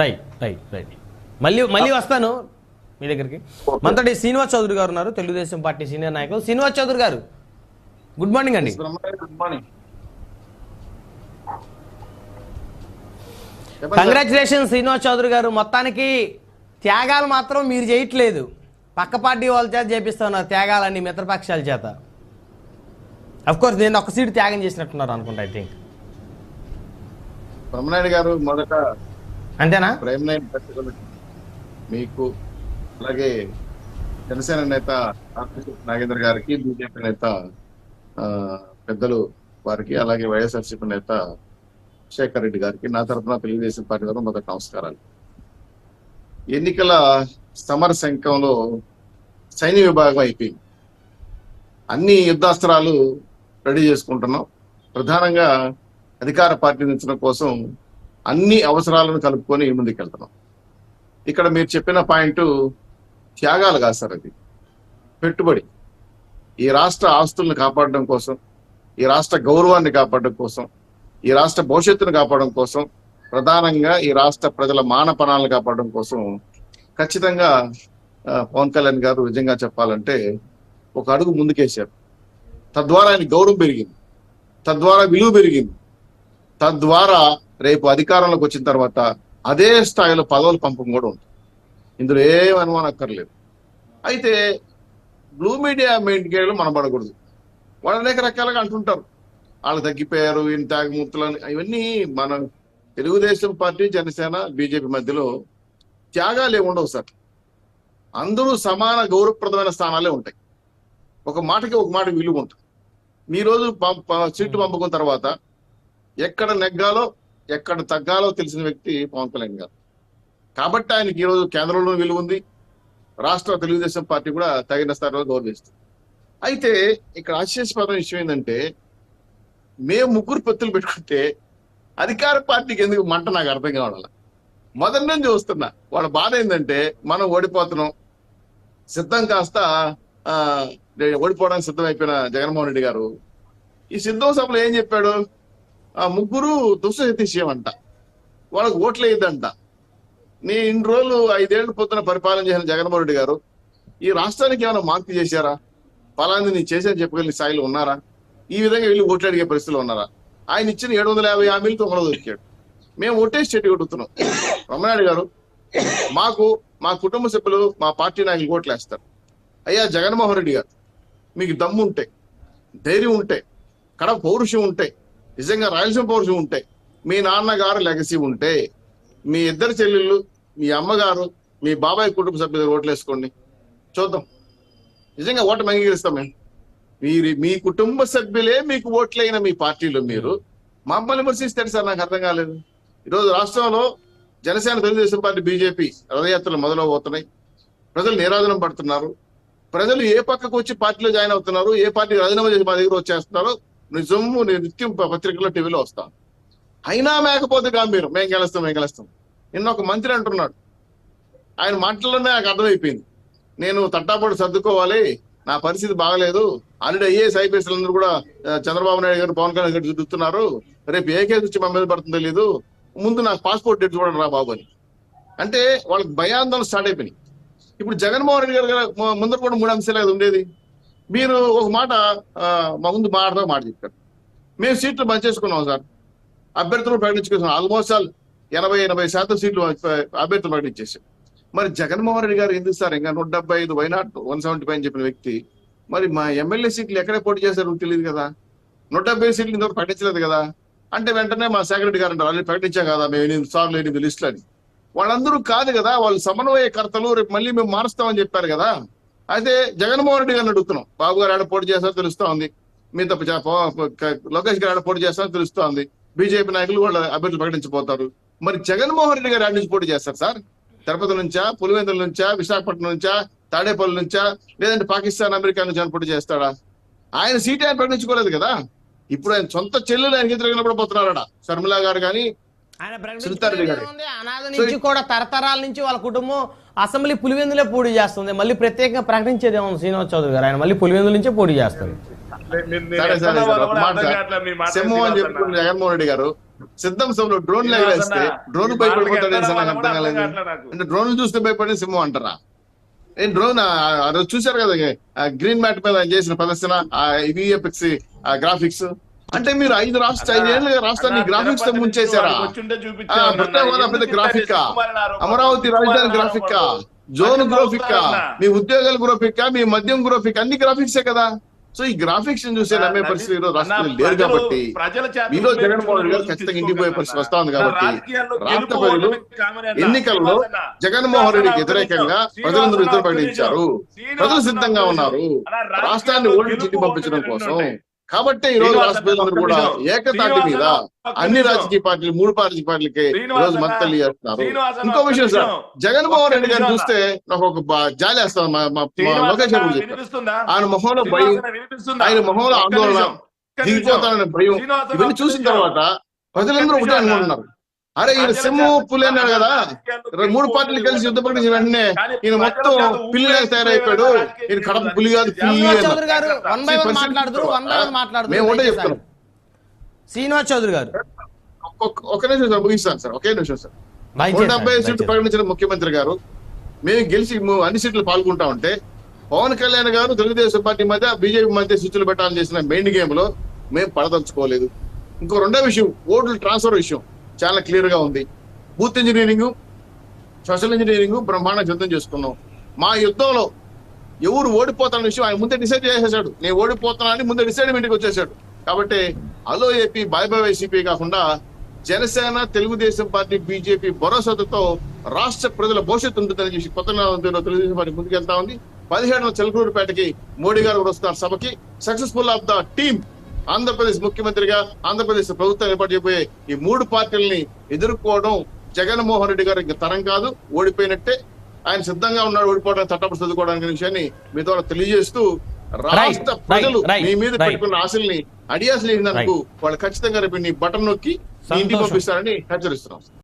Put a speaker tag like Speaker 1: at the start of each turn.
Speaker 1: Right right right మళ్ళీ మళ్ళీ వస్తాను మీ దగ్గరికి. మనతోటి శ్రీనివాస్ చౌదరి గారు ఉన్నారు తెలుగుదేశం పార్టీ సీనియర్ నాయకులు. శ్రీనివాస్ చౌదరి గారు గుడ్ మార్నింగ్ అండి.
Speaker 2: Good morning.
Speaker 1: Congratulation Srinivas Chowdary garu. మొత్తానికి త్యాగాలు మాత్రం మీరు చేయట్లేదు. పక్క పార్టీ వాళ్ళ చేత చేపిస్తున్నారు త్యాగాలన్నీ మిత్రపక్షాల చేత. అఫ్ కోర్స్ నేను ఒక సీట్ త్యాగం చేసినట్టున్నారు అనుకుంటా ఐ థింక్
Speaker 2: బ్రహ్మనాయుడు గారు మొదట
Speaker 1: అంతేనా?
Speaker 2: ప్రైమ్ నైన్ మీకు అలాగే జనసేన నేత నాగేంద్ర గారికి బీజేపీ నేత పెద్దలు వారికి అలాగే వైఎస్ఆర్సీపీ నేత శేఖర్ రెడ్డి గారికి నా తరఫున తెలుగుదేశం పార్టీ తరఫున మొదటి నమస్కారాలు. ఎన్నికల సమర శంఖంలో సైన్య విభాగం అయిపోయింది. అన్ని యుద్ధాస్త్రాలు రెడీ చేసుకుంటున్నాం. ప్రధానంగా అధికార పార్టీ నుంచడం కోసం అన్ని అవసరాలను కలుపుకొని ముందుకెళ్తున్నాం ఇక్కడ మీరు చెప్పిన పాయింట్ త్యాగాలు కాదు సార్ అది. పెట్టుబడి. ఈ రాష్ట్ర ఆస్తులను కాపాడడం కోసం ఈ రాష్ట్ర గౌరవాన్ని కాపాడడం కోసం ఈ రాష్ట్ర భవిష్యత్తును కాపాడడం కోసం ప్రధానంగా ఈ రాష్ట్ర ప్రజల మానపణాలను కాపాడడం కోసం ఖచ్చితంగా పవన్ కళ్యాణ్ గారు నిజంగా చెప్పాలంటే ఒక అడుగు ముందుకేశారు. తద్వారా ఆయన గౌరవం పెరిగింది. తద్వారా విలువ పెరిగింది. తద్వారా రేపు అధికారంలోకి వచ్చిన తర్వాత అదే స్థాయిలో పదవులు పంపం కూడా ఉంటుంది. ఇందులో ఏం అనుమానం అక్కర్లేదు అయితే బ్లూ మీడియా మెయింటైన్ మనం పడకూడదు వాళ్ళు అనేక రకాలుగా అంటుంటారు. వాళ్ళు తగ్గిపోయారు ఈయన త్యాగమూర్తులు అని ఇవన్నీ మన తెలుగుదేశం పార్టీ జనసేన బీజేపీ మధ్యలో త్యాగాలు ఏముండవు ఉండవు సార్. అందరూ సమాన గౌరవప్రదమైన స్థానాలే ఉంటాయి. ఒక మాటకి ఒక మాట విలువ ఉంటుంది. మీ రోజు పం- సీట్లు పంపుకున్న తర్వాత ఎక్కడ నెగ్గాలో ఎక్కడ తగ్గాలో తెలిసిన వ్యక్తి పవన్ కళ్యాణ్ గారు. కాబట్టి ఆయనకి ఈ రోజు కేంద్రంలో విలువ ఉంది. రాష్ట్ర తెలుగుదేశం పార్టీ కూడా తగిన స్థాయిలో గౌరవిస్తుంది అయితే ఇక్కడ ఆశ్చర్యపదం విషయం ఏంటంటే మేము ముగ్గురు పొత్తులు పెట్టుకుంటే అధికార పార్టీకి ఎందుకు మంట నాకు అర్థం కావడాల? మొదటి నుంచి చూస్తున్నా. వాళ్ళ బాధ ఏంటంటే మనం ఓడిపోతున్నాం. సిద్ధం కాస్త ఓడిపోవడానికి ఓడిపోవడానికి సిద్ధమైపోయిన జగన్మోహన్ రెడ్డి గారు. ఈ సిద్ధం సభలో ఏం చెప్పాడు? ఆ ముగ్గురు దుస్సతీసేయమంట వాళ్ళకి ఓట్లు వేయద్దంట. నీ ఇన్ని రోజులు ఐదేళ్ళు పొద్దున పరిపాలన చేసిన జగన్మోహన్ రెడ్డి గారు ఈ రాష్ట్రానికి ఏమైనా మార్పు చేశారా? ఫలాంది నీ చేసేది చెప్పగలిగిన స్థాయిలో ఉన్నారా? ఈ విధంగా వీళ్ళు ఓట్లు అడిగే పరిస్థితిలో ఉన్నారా? ఆయన ఇచ్చిన ఏడు వందల యాభై హామీలు తొమ్మిది దొరికాడు. మేము ఓటేసి చెట్టు కొట్టుతున్నాం రమణాయుడు గారు మాకు మా కుటుంబ సభ్యులు మా పార్టీ నాయకులు ఓట్లు వేస్తారు. అయ్యా జగన్మోహన్ రెడ్డి గారు మీకు దమ్ము ఉంటే ధైర్యం ఉంటే కడ పౌరుషం ఉంటే నిజంగా రాయలసీమ పౌరుషం ఉంటే మీ నాన్నగారు లెగసీ ఉంటే మీ ఇద్దరు చెల్లెళ్ళు మీ అమ్మగారు మీ బాబాయ్ కుటుంబ సభ్యులు ఓట్లు వేసుకోండి. చూద్దాం. నిజంగా ఓటు అంగీకరిస్తాం మేము. మీరు మీ కుటుంబ సభ్యులే మీకు ఓట్లైన మీ పార్టీలో మీరు మమ్మల్ని విమర్శిస్తారు సార్ నాకు అర్థం కాలేదు. ఈరోజు రాష్ట్రంలో జనసేన తెలుగుదేశం పార్టీ బీజేపీ రథయాత్రలు మొదలవబోతున్నాయి. ప్రజలు నిరాధనం పడుతున్నారు. ప్రజలు ఏ పక్కకు వచ్చి పార్టీలో జాయిన్ అవుతున్నారు ఏ పార్టీ రాజీనామా చేసి మా దగ్గర వచ్చేస్తున్నారో నిజము నేను నిత్యం పత్రికలో టీవీలో వస్తాను అయినా మేకపోతే గాంభీరం మేము గెలుస్తాం మేము గెలుస్తాం. నిన్న ఒక మంత్రి అంటున్నాడు. ఆయన మాటల్లోనే నాకు అర్థమైపోయింది. నేను తట్టాపడి సర్దుకోవాలి నా పరిస్థితి బాగలేదు. ఆల్రెడీ ఐఏఎస్ ఐపీఎస్ అందరూ కూడా చంద్రబాబు నాయుడు గారు పవన్ కళ్యాణ్ గారు చూస్తున్నారు రేపు ఏ కేసు వచ్చి మా మీద పడుతుందో తెలియదు ముందు నాకు పాస్పోర్ట్ డేట్ చూడండి రా బాబు అని. అంటే వాళ్ళకి భయాందోళన స్టార్ట్ అయిపోయినాయి. ఇప్పుడు జగన్మోహన్ రెడ్డి గారు ముందర కూడా మూడు అంశాలు ఉండేది. మీరు ఒక మాట మా ముందు మాట్లాడదా మాట చెప్పారు. మేము సీట్లు పనిచేసుకున్నాం సార్. అభ్యర్థులు ప్రకటించుకున్నాం. ఆల్మోస్ట్ ఆల్ ఎనభై ఎనభై శాతం సీట్లు అభ్యర్థులు ప్రకటించేసాం మరి జగన్మోహన్ రెడ్డి గారు ఎందుకు సార్? ఇంకా నూట డెబ్బై ఐదు వైనాట్ వన్ సెవెంటీ ఫైవ్ అని చెప్పిన వ్యక్తి. మరి మా ఎమ్మెల్యే సీట్లు ఎక్కడే పోటీ చేశారో తెలియదు కదా? నూట డెబ్బై సీట్లు ఇంతవరకు ప్రకటించలేదు కదా? అంటే వెంటనే మా సెక్రటరీ గారు అంటారు ఆల్రెడీ ప్రకటించాం కదా మేము ఎనిమిది సార్లు ఎనిమిది లిస్టులు అని వాళ్ళందరూ కాదు కదా వాళ్ళు సమన్వయకర్తలు రేపు మళ్ళీ మేము మారుస్తామని చెప్పారు కదా? అయితే జగన్మోహన్ రెడ్డి గారిని అడుగుతున్నాం. బాబు గారు ఆడ పోటీ చేస్తారో తెలుస్తా ఉంది. మీ తప్ప లోకేష్ గారు ఆడ పోటీ చేస్తారో తెలుస్తా ఉంది. బీజేపీ నాయకులు వాళ్ళ అభ్యర్థులు ప్రకటించబోతారు. మరి జగన్మోహన్ రెడ్డి గారు ఆడ నుంచి పోటీ చేస్తారు సార్? తిరుపతి నుంచా పులివెందుల నుంచా విశాఖపట్నం నుంచా తాడేపల్లి నుంచా లేదంటే పాకిస్తాన్ అమెరికా నుంచి పోటీ చేస్తాడా? ఆయన సీట్ ఆయన ప్రకటించుకోలేదు కదా. ఇప్పుడు ఆయన సొంత చెల్లెలు ఆయనకి ఎదురు పోతున్నారట శర్మిలా గారు కానీ
Speaker 1: ఆయన? అనాథ నుంచి కూడా తరతరాల నుంచి వాళ్ళ కుటుంబం అసెంబ్లీ పులివెందులే పోటీ చేస్తుంది. మళ్ళీ ప్రత్యేకంగా ప్రకటించేది ఏమో శ్రీనివాస్ చౌదరి గారు. ఆయన మళ్ళీ పులివెందుల నుంచే పోటీ చేస్తారు.
Speaker 2: జగన్మోహన్ రెడ్డి గారు సిద్ధం సభలో డ్రోన్
Speaker 3: అన్న,
Speaker 2: డ్రోన్ భయపడిపోతాడు డ్రోన్ చూస్తే భయపడే సింహం అంటారా? ఏం డ్రోన్? ఆ రోజు చూశారు కదా ఆ గ్రీన్ మ్యాట్ మీద ఆయన చేసిన ప్రదర్శన ఆ విఎఫ్ఎక్స్ ఆ గ్రాఫిక్స్. అంటే మీరు ఐదు రాష్ట్ర ఐదు ఏళ్ళుగా రాష్ట్రాన్ని
Speaker 3: గ్రాఫిక్స్తో
Speaker 2: ముంచేశారా పెద్ద గ్రాఫికా? అమరావతి రాజధాని గ్రాఫికా? జోన్ గ్రాఫికా మీ ఉద్యోగాల గ్రాఫికా మీ మద్యం గ్రాఫిక్ అన్ని గ్రాఫిక్సే కదా సో ఈ గ్రాఫిక్స్ చూసే నమ్మే పరిస్థితి ఈరోజు రాష్ట్రంలో లేరు
Speaker 3: ప్రజలు-
Speaker 2: కాబట్టి మీలో జగన్మోహన్ రెడ్డి గారు ఖచ్చితంగా ఇంటికి పోయే పరిస్థితి? వస్తా ఉంది కాబట్టి రాష్ట్ర ప్రజలు. ఎన్నికల్లో జగన్మోహన్ రెడ్డికి వ్యతిరేకంగా ప్రజలందరూ ఎదురు ప్రకటించారు ప్రజలు సిద్ధంగా ఉన్నారు రాష్ట్రాన్ని
Speaker 3: గెలుపు
Speaker 2: ఇంటికి పంపించడం కోసం. కాబట్టి ఈ రోజు
Speaker 3: శ్రీనివాస్
Speaker 2: రాష్ట్ర
Speaker 3: అన్న,
Speaker 2: ప్రజలందరూ
Speaker 3: ఒక్క
Speaker 2: కూడా. ఏకతాటి మీద
Speaker 3: అన్న.
Speaker 2: రాజకీయ పార్టీలు మూడు రాజకీయ పార్టీలకి రోజు మద్దతు చేస్తున్నారు ఇంకో విషయం సార్. జగన్మోహన్ రెడ్డి గారిని చూస్తే నాకు ఒక జాలి వేస్తాను లోకేష్ గారు చెప్పారు? ఆయన మొహంలో భయం? ఆయన మొహంలో ఆందోళన. దిగిపోతాననే భయం ఇవన్నీ చూసిన. తర్వాత ప్రజలందరూ ఒకటే. అనుకుంటున్నారు అరే ఈయన
Speaker 3: చేత-
Speaker 2: పులి అన్నాడు కదా. మూడు పార్టీలు కలిసి యుద్ధ ప్రకటించిన వెంటనే ఈయన మొత్తం
Speaker 3: ఊపేసి
Speaker 2: తయారైపోయాడు. ఈయన కడప పులి కాదు పిల్లి మేము ఒకటే చెప్తున్నాం.
Speaker 1: శ్రీనివాస్ చౌదరి గారు.
Speaker 2: ఒక్క నిమిషం సార్ ముగిస్తాను సార్. ఒకే నిమిషం సార్. నూట డెబ్బై. సీట్లు ప్రకటించిన ముఖ్యమంత్రి గారు మేము గెలిచి అన్ని సీట్లు పాల్గొంటా ఉంటే పవన్ కళ్యాణ్ గారు తెలుగుదేశం పార్టీ మధ్య బీజేపీ మధ్య స్విచ్లు పెట్టాలని చేసిన మెయిన్ గేమ్లో మేము పడదలుచుకోలేదు. ఇంకో రెండో విషయం ఓట్లు ట్రాన్స్ఫర్ విషయం. చాలా క్లియర్గా ఉంది. బూత్ ఇంజనీరింగ్ సోషల్ ఇంజనీరింగ్ బ్రహ్మాండ యుద్ధం చేసుకున్నాం. మా యుద్ధంలో ఎవరు ఓడిపోతాన విషయం ఆయన ముందే డిసైడ్ చేసేసాడు. నేను ఓడిపోతున్నా అని ముందే డిసైడ్మెంట్కి వచ్చేసాడు. కాబట్టి అలో ఏపీ బాయ్ బాయ్ వైసీపీ కాకుండా జనసేన తెలుగుదేశం పార్టీ బీజేపీ భరోసాతో రాష్ట్ర ప్రజల భవిష్యత్తు ఉంటుందని చెప్పి కొత్త తెలుగుదేశం పార్టీ ముందుకెళ్తా ఉంది. పదిహేడున చెలకూరుపేటకి మోడీ గారు వస్తున్నారు సభకి. Successful of the team. Andhra Pradesh ముఖ్యమంత్రిగా ఆంధ్రప్రదేశ్ ప్రభుత్వం ఏర్పాటు చేయబోయే ఈ మూడు పార్టీలని ఎదుర్కోవడం జగన్మోహన్ రెడ్డి గారు ఇంక తరం కాదు ఓడిపోయినట్టే ఆయన సిద్ధంగా ఉన్నాడు ఓడిపోవడానికి చట్టపడి చదువుకోవడానికి విషయాన్ని మీ ద్వారా తెలియజేస్తూ రాష్ట్ర ప్రజలు మీ మీద. పెట్టుకున్న ఆశల్ని అడియాసలు వాళ్ళు ఖచ్చితంగా రేపు నీ బటన్ నొక్కి ఇంటికి. పంపిస్తారని హెచ్చరిస్తున్నాం